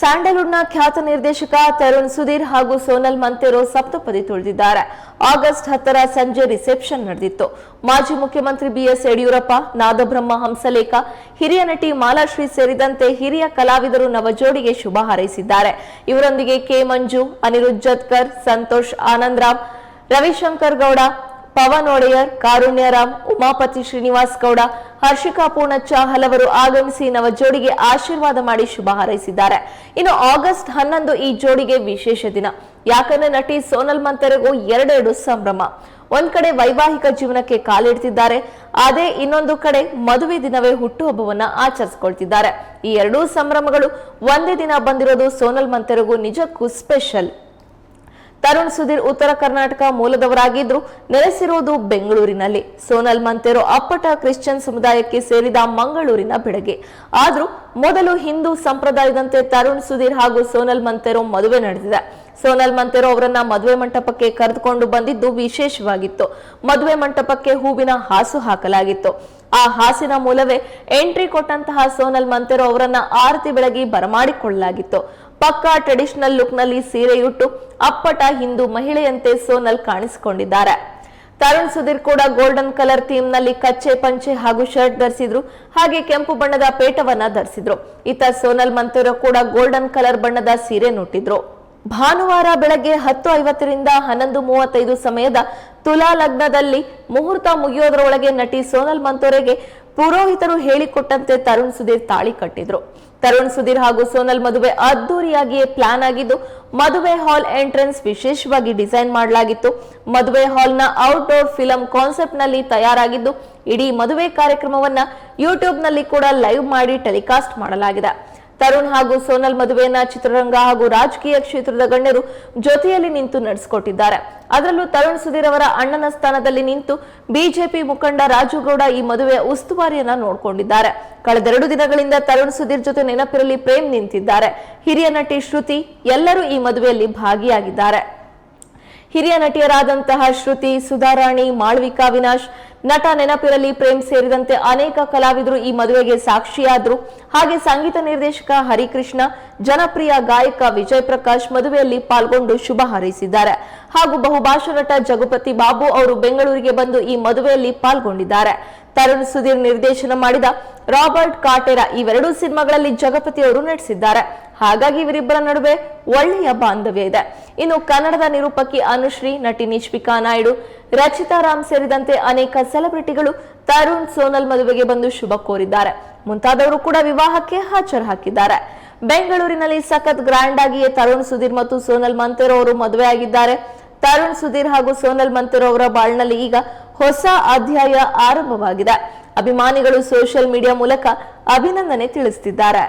ಸ್ಯಾಂಡಲ್ವುಡ್ನ ಖ್ಯಾತ ನಿರ್ದೇಶಕ ತರುಣ್ ಸುಧೀರ್ ಹಾಗೂ ಸೋನಲ್ ಮಂತೆರೋ ಸಪ್ತಪದಿ ತುಳಿದಿದ್ದಾರೆ. ಆಗಸ್ಟ್ ಹತ್ತರ ಸಂಜೆ ರಿಸೆಪ್ಷನ್ ನಡೆದಿತ್ತು. ಮಾಜಿ ಮುಖ್ಯಮಂತ್ರಿ ಬಿಎಸ್ ಯಡಿಯೂರಪ್ಪ, ನಾದಬ್ರಹ್ಮ ಹಂಸಲೇಖ, ಹಿರಿಯ ನಟಿ ಮಾಲಾಶ್ರೀ ಸೇರಿದಂತೆ ಹಿರಿಯ ಕಲಾವಿದರು ನವಜೋಡಿಗೆ ಶುಭ ಹಾರೈಸಿದ್ದಾರೆ. ಇವರೊಂದಿಗೆ ಕೆ ಮಂಜು, ಅನಿರುದ್ಧ್ ಜತ್ಕರ್ ಸಂತೋಷ್ ಆನಂದರಾಮ್ ರವಿಶಂಕರ್ ಗೌಡ ಪವನ್ ಒಡೆಯರ್ ಕಾರುಣ್ಯರಾಮ್ ಉಮಾಪತಿ ಶ್ರೀನಿವಾಸ್ ಗೌಡ, ಹರ್ಷಿಕಾ ಪೂರ್ಣಚ್ಚ ಹಲವರು ಆಗಮಿಸಿ ನವ ಜೋಡಿಗೆ ಆಶೀರ್ವಾದ ಮಾಡಿ ಶುಭ ಹಾರೈಸಿದ್ದಾರೆ. ಇನ್ನು ಆಗಸ್ಟ್ ಹನ್ನೊಂದು ಈ ಜೋಡಿಗೆ ವಿಶೇಷ ದಿನ. ಯಾಕಂದ್ರೆ ನಟಿ ಸೋನಲ್ ಮಂತರಿಗೂ ಎರಡೆರಡು ಸಂಭ್ರಮ. ಒಂದ್ ಕಡೆ ವೈವಾಹಿಕ ಜೀವನಕ್ಕೆ ಕಾಲಿಡ್ತಿದ್ದಾರೆ. ಅದೇ ಇನ್ನೊಂದು ಕಡೆ ಮದುವೆ ದಿನವೇ ಹುಟ್ಟುಹಬ್ಬವನ್ನ ಆಚರಿಸಿಕೊಳ್ತಿದ್ದಾರೆ. ಈ ಎರಡೂ ಸಂಭ್ರಮಗಳು ಒಂದೇ ದಿನ ಬಂದಿರೋದು ಸೋನಲ್ ಮಂತರಿಗೂ ನಿಜಕ್ಕೂ ಸ್ಪೆಷಲ್ ತರುಣ್ ಸುಧೀರ್ ಉತ್ತರ ಕರ್ನಾಟಕ ಮೂಲದವರಾಗಿದ್ರು. ನೆಲೆಸಿರುವುದು ಬೆಂಗಳೂರಿನಲ್ಲಿ. ಸೋನಲ್ ಮಂತೆರೋ ಅಪ್ಪಟ ಕ್ರಿಶ್ಚಿಯನ್ ಸಮುದಾಯಕ್ಕೆ ಸೇರಿದ ಮಂಗಳೂರಿನ ಬೆಡಗೆ. ಆದ್ರೂ ಮೊದಲು ಹಿಂದೂ ಸಂಪ್ರದಾಯದಂತೆ ತರುಣ್ ಸುಧೀರ್ ಹಾಗೂ ಸೋನಲ್ ಮಂತೆರೋ ಮದುವೆ ನಡೆದಿದೆ. ಸೋನಲ್ ಮಂತೆರೋ ಅವರನ್ನ ಮದುವೆ ಮಂಟಪಕ್ಕೆ ಕರೆದುಕೊಂಡು ಬಂದಿದ್ದು ವಿಶೇಷವಾಗಿತ್ತು. ಮದುವೆ ಮಂಟಪಕ್ಕೆ ಹೂವಿನ ಹಾಸು ಹಾಕಲಾಗಿತ್ತು. ಆ ಹಾಸಿನ ಮೂಲವೇ ಎಂಟ್ರಿ ಕೊಟ್ಟಂತಹ ಸೋನಲ್ ಮಂತೆರೋ ಅವರನ್ನ ಆರತಿ ಬೆಳಗಿ ಬರಮಾಡಿಕೊಳ್ಳಲಾಗಿತ್ತು. ಪಕ್ಕಾ ಟ್ರೆಡಿಷನಲ್ ಲುಕ್ನಲ್ಲಿ ಸೀರೆಯುಟ್ಟು ಅಪ್ಪಟ ಹಿಂದೂ ಮಹಿಳೆಯಂತೆ ಸೋನಲ್ ಕಾಣಿಸಿಕೊಂಡಿದ್ದಾರೆ. ತರುಣ್ ಸುಧೀರ್ ಕೂಡ ಗೋಲ್ಡನ್ ಕಲರ್ ಥೀಮ್ನಲ್ಲಿ ಕಚ್ಚೆ ಪಂಚೆ ಹಾಗೂ ಶರ್ಟ್ ಧರಿಸಿದ್ರು. ಹಾಗೆ ಕೆಂಪು ಬಣ್ಣದ ಪೇಟವನ್ನ ಧರಿಸಿದ್ರು. ಇತ ಸೋನಲ್ ಮಂತೂರ ಕೂಡ ಗೋಲ್ಡನ್ ಕಲರ್ ಬಣ್ಣದ ಸೀರೆ ನುಟ್ಟಿದ್ರು. ಭಾನುವಾರ ಬೆಳಗ್ಗೆ ಹತ್ತು ಐವತ್ತರಿಂದ ಹನ್ನೊಂದು ಮೂವತ್ತೈದು ಸಮಯದ ತುಲಾ ಲಗ್ನದಲ್ಲಿ ಮುಹೂರ್ತ ಮುಗಿಯೋದ್ರೊಳಗೆ ನಟಿ ಸೋನಲ್ ಮಂತೋರೆಗೆ ಪುರೋಹಿತರು ಹೇಳಿಕೊಟ್ಟಂತೆ ತರುಣ್ ಸುಧೀರ್ ತಾಳಿ ಕಟ್ಟಿದ್ರು. ತರುಣ್ ಸುಧೀರ್ ಹಾಗೂ ಸೋನಲ್ ಮದುವೆ ಅದ್ದೂರಿಯಾಗಿಯೇ ಪ್ಲಾನ್ ಆಗಿದ್ದು, ಮದುವೆ ಹಾಲ್ ಎಂಟ್ರೆನ್ಸ್ ವಿಶೇಷವಾಗಿ ಡಿಸೈನ್ ಮಾಡಲಾಗಿತ್ತು. ಮದುವೆ ಹಾಲ್ನ ಔಟ್ಡೋರ್ ಫಿಲಂ ಕಾನ್ಸೆಪ್ಟ್ನಲ್ಲಿ ತಯಾರಾಗಿದ್ದು, ಇಡೀ ಮದುವೆ ಕಾರ್ಯಕ್ರಮವನ್ನ ಯೂಟ್ಯೂಬ್ನಲ್ಲಿ ಕೂಡ ಲೈವ್ ಮಾಡಿ ಟೆಲಿಕಾಸ್ಟ್ ಮಾಡಲಾಗಿದೆ. ತರುಣ್ ಹಾಗೂ ಸೋನಲ್ ಮದುವೆಯನ್ನ ಚಿತ್ರರಂಗ ಹಾಗೂ ರಾಜಕೀಯ ಕ್ಷೇತ್ರದ ಗಣ್ಯರು ಜೊತೆಯಲ್ಲಿ ನಿಂತು ನಡೆಸಿಕೊಟ್ಟಿದ್ದಾರೆ. ಅದರಲ್ಲೂ ತರುಣ್ ಸುಧೀರ್ ಅವರ ಅಣ್ಣನ ಸ್ಥಾನದಲ್ಲಿ ನಿಂತು ಬಿಜೆಪಿ ಮುಖಂಡ ರಾಜುಗೌಡ ಈ ಮದುವೆಯ ಉಸ್ತುವಾರಿಯನ್ನ ನೋಡಿಕೊಂಡಿದ್ದಾರೆ. ಕಳೆದೆರಡು ದಿನಗಳಿಂದ ತರುಣ್ ಸುಧೀರ್ ಜೊತೆ ನೆನಪಿರಲಿ ಪ್ರೇಮ್ ನಿಂತಿದ್ದಾರೆ. ಹಿರಿಯ ನಟಿ ಶ್ರುತಿ ಎಲ್ಲರೂ ಈ ಮದುವೆಯಲ್ಲಿ ಭಾಗಿಯಾಗಿದ್ದಾರೆ. ಹಿರಿಯ ನಟಿಯರಾದಂತಹ ಶ್ರುತಿ, ಸುಧಾರಾಣಿ, ಮಾಳ್ವಿಕಾ ವಿನಾಶ್ ನಟ ನೆನಪಿರಲಿ, ಪ್ರೇಮ್ ಸೇರಿದಂತೆ ಅನೇಕ ಕಲಾವಿದರು ಈ ಮದುವೆಗೆ ಸಾಕ್ಷಿಯಾದ್ರು. ಹಾಗೆ ಸಂಗೀತ ನಿರ್ದೇಶಕ ಹರಿಕೃಷ್ಣ, ಜನಪ್ರಿಯ ಗಾಯಕ ವಿಜಯ್ ಪ್ರಕಾಶ್ ಮದುವೆಯಲ್ಲಿ ಪಾಲ್ಗೊಂಡು ಶುಭ ಹಾರೈಸಿದ್ದಾರೆ. ಹಾಗೂ ಬಹುಭಾಷಾ ನಟ ಜಗಪತಿ ಬಾಬು ಅವರು ಬೆಂಗಳೂರಿಗೆ ಬಂದು ಈ ಮದುವೆಯಲ್ಲಿ ಪಾಲ್ಗೊಂಡಿದ್ದಾರೆ. ತರುಣ್ ಸುಧೀರ್ ನಿರ್ದೇಶನ ಮಾಡಿದ ರಾಬರ್ಟ್ ಕಾಟೆರಾ ಇವೆರಡೂ ಸಿನಿಮಾಗಳಲ್ಲಿ ಜಗಪತಿ ಅವರು ನಟಿಸಿದ್ದಾರೆ. ಹಾಗಾಗಿ ಇವರಿಬ್ಬರ ನಡುವೆ ಒಳ್ಳೆಯ ಬಾಂಧವ್ಯ ಇದೆ. ಇನ್ನು ಕನ್ನಡದ ನಿರೂಪಕಿ ಅನುಶ್ರೀ, ನಟಿ ನಿಶ್ವಿಕಾ ನಾಯ್ಡು, ರಚಿತಾ ರಾಮ್ ಸೇರಿದಂತೆ ಅನೇಕ ಸೆಲೆಬ್ರಿಟಿಗಳು ತರುಣ್ ಸೋನಲ್ ಮದುವೆಗೆ ಬಂದು ಶುಭ ಕೋರಿದ್ದಾರೆ. ಮುಂತಾದವರು ಕೂಡ ವಿವಾಹಕ್ಕೆ ಹಾಜರು ಹಾಕಿದ್ದಾರೆ. ಬೆಂಗಳೂರಿನಲ್ಲಿ ಸಖತ್ ಗ್ರ್ಯಾಂಡ್ ಆಗಿಯೇ ತರುಣ್ ಸುಧೀರ್ ಮತ್ತು ಸೋನಲ್ ಮಂತೆರೋ ಅವರು ಮದುವೆ ಆಗಿದ್ದಾರೆ ತರುಣ್ ಸುಧೀರ್ ಹಾಗೂ ಸೋನಲ್ ಮಂತೂರ್ ಅವರ ಬಾಳ್ನಲ್ಲಿ ಈಗ ಹೊಸ ಅಧ್ಯಾಯ ಆರಂಭವಾಗಿದೆ. ಅಭಿಮಾನಿಗಳು ಸೋಷಿಯಲ್ ಮೀಡಿಯಾ ಮೂಲಕ ಅಭಿನಂದನೆ ತಿಳಿಸುತ್ತಿದ್ದಾರೆ